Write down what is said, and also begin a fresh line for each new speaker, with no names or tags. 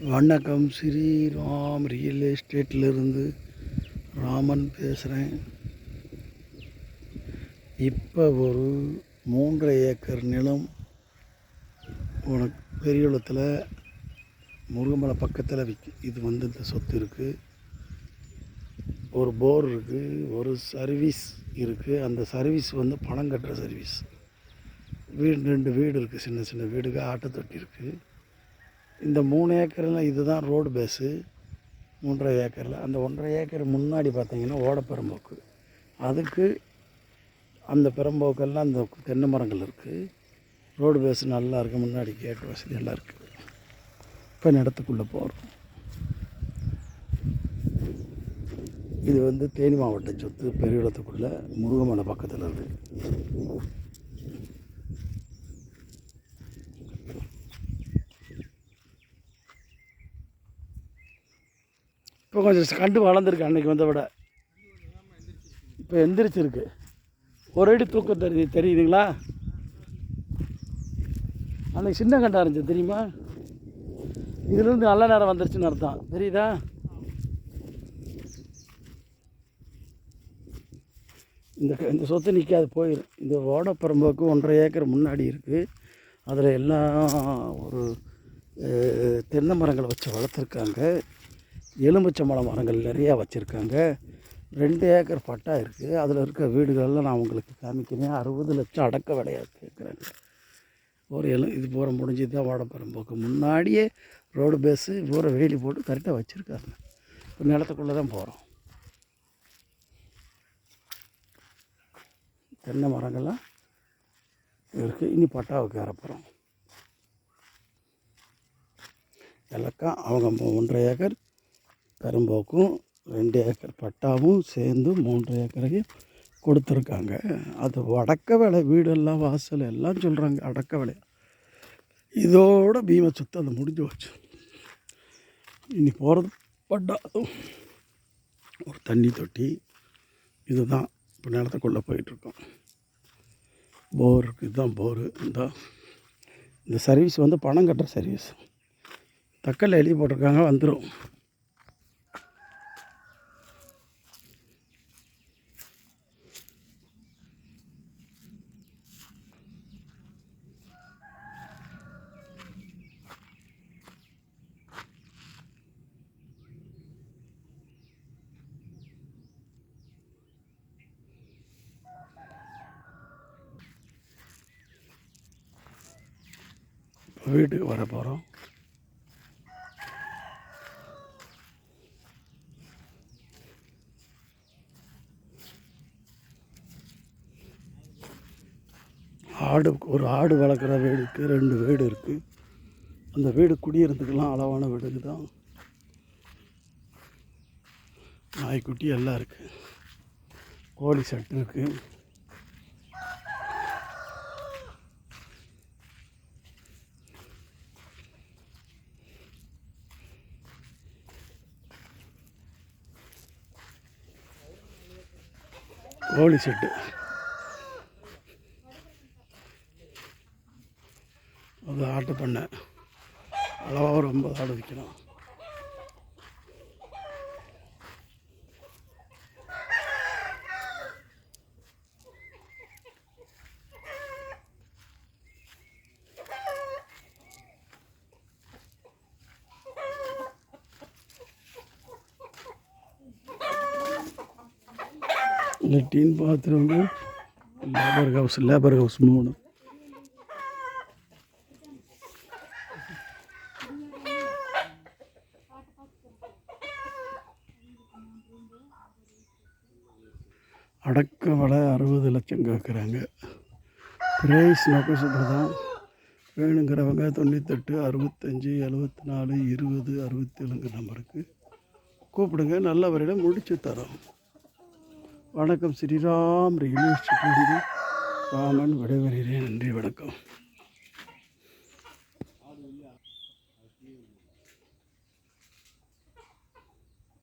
வணக்கம். ஸ்ரீராம் ரியல் எஸ்டேட்லேருந்து ராமன் பேசுகிறேன் இப்போ ஒரு மூன்றரை ஏக்கர் நிலம் உனக்கு பெரியகுளத்தில் முருகமலை பக்கத்தில் விற்கு இது வந்து இந்த சொத்து இருக்குது ஒரு போர் இருக்குது ஒரு சர்வீஸ் இருக்குது அந்த சர்வீஸ் வந்து பணம் கட்டுற சர்வீஸ் வீடு ரெண்டு வீடு இருக்குது சின்ன சின்ன வீடுக்கு ஆட்டை தொட்டி இருக்குது இந்த மூணு ஏக்கரில் இதுதான் ரோடு பேஸு மூன்றரை ஏக்கரில். அந்த ஒன்றரை ஏக்கர் முன்னாடி பார்த்தீங்கன்னா ஓடப்பெரும்போக்கு. அதுக்கு அந்த பெரம்போக்கெல்லாம் அந்த தென்னை மரங்கள் இருக்குது ரோடு பேஸ் நல்லா இருக்குது முன்னாடி கேட் வசதி எல்லாம் இருக்குது இப்போ நிலத்துக்குள்ளே போகிறோம் இது வந்து தேனி மாவட்ட சொத்து பெரியகுளத்துக்குள்ளே முருகமலை பக்கத்தில் இருக்குது இப்போ கொஞ்சம் கண்டு வளர்ந்துருக்கு அன்றைக்கி வந்த விட. இப்போ எந்திரிச்சிருக்கு. ஒரு அடி தூக்கம் தெரியுது தெரியுதுங்களா? அன்றைக்கி சின்ன கண்டா இருந்துச்சு தெரியுமா? இதுலேருந்து நல்ல நேரம் வந்துருச்சுன்னு அர்த்தம். தெரியுதா? இந்த க- இந்த சொத்து நிற்காது போயிடும் இந்த ஓடப்பரம்போக்கு ஒன்றரை ஏக்கர் முன்னாடி இருக்குது அதில் எல்லாம் ஒரு தென்னை மரங்களை வச்சு வளர்த்துருக்காங்க. எலுமிச்சம்பழ மரங்கள் நிறையா வச்சுருக்காங்க. ரெண்டு ஏக்கர் பட்டா இருக்குது அதில் இருக்க வீடுகளெல்லாம் நான் உங்களுக்கு காமிக்கிறேன். அறுபது லட்சம் அடக்க விலையாக கேட்குறாங்க ஒரு எலு இது பூரா முடிஞ்சு தான் ஓடப்பரம்போக்கு முன்னாடியே ரோடு பேஸு பூரா வேலி போட்டு கரெக்டாக வச்சுருக்காங்க. இப்போ நிலத்துக்குள்ளே தான் போகிறோம் தென்னை மரங்கள்லாம் இருக்குது இனி பட்டாவுக்கு ஏறப்போகிறோம் எல்லாம் அவங்க ஒன்றரை ஏக்கர். கரும்போக்கும் ரெண்டு ஏக்கர் பட்டாவும் சேர்ந்து மூன்று ஏக்கரையும் கொடுத்துருக்காங்க. அது வடக்க விலை வீடெல்லாம் வாசல் எல்லாம் சொல்கிறாங்க அடக்க விலை இதோட பீம சுத்தம் அது முடிஞ்சு வச்சு இனி போகிறது பட்டா ஒரு தண்ணி தொட்டி. இதுதான். இப்போ நிலத்துக்குள்ளே போயிட்டுருக்கோம். போருக்கு இதுதான் போரு. இந்த இந்த சர்வீஸ் வந்து பணம் கட்டுற சர்வீஸ் தக்கல் எழுதி போட்டிருக்காங்க வந்துடும் வீட்டுக்கு வர போகிறோம் ஆடு ஒரு ஆடு வளர்க்குற வீடுக்கு ரெண்டு வீடு இருக்குது அந்த வீடு குடியிருந்துக்கெல்லாம் அளவான வீடுங்க தான். நாய்க்குட்டி எல்லாம் இருக்குது கோழி செட்டு இருக்குது கோழி செட்டு. அது ஆட்டு பண்ணை. அளவாக ஒரு ஐம்பது ஆடு விற்கணும் லெட்டின் bathroom labour house labour house மூணு. அடக்க விலை அறுபது லட்சம் கேட்குறாங்க பிரைஸ் நோக்கசத்தில் தான் வேணுங்கிறவங்க தொண்ணூத்தெட்டு அறுபத்தஞ்சி எழுபத்தி நாலு இருபது அறுபத்தேழுங்க நம்பருக்கு கூப்பிடுங்க. நல்ல வரையில் முடித்து தரோம். வணக்கம். ஸ்ரீராம் ரியல் எஸ்டேட்லேருந்து ராமன் விடைபெறுகிறேன் நன்றி வணக்கம்.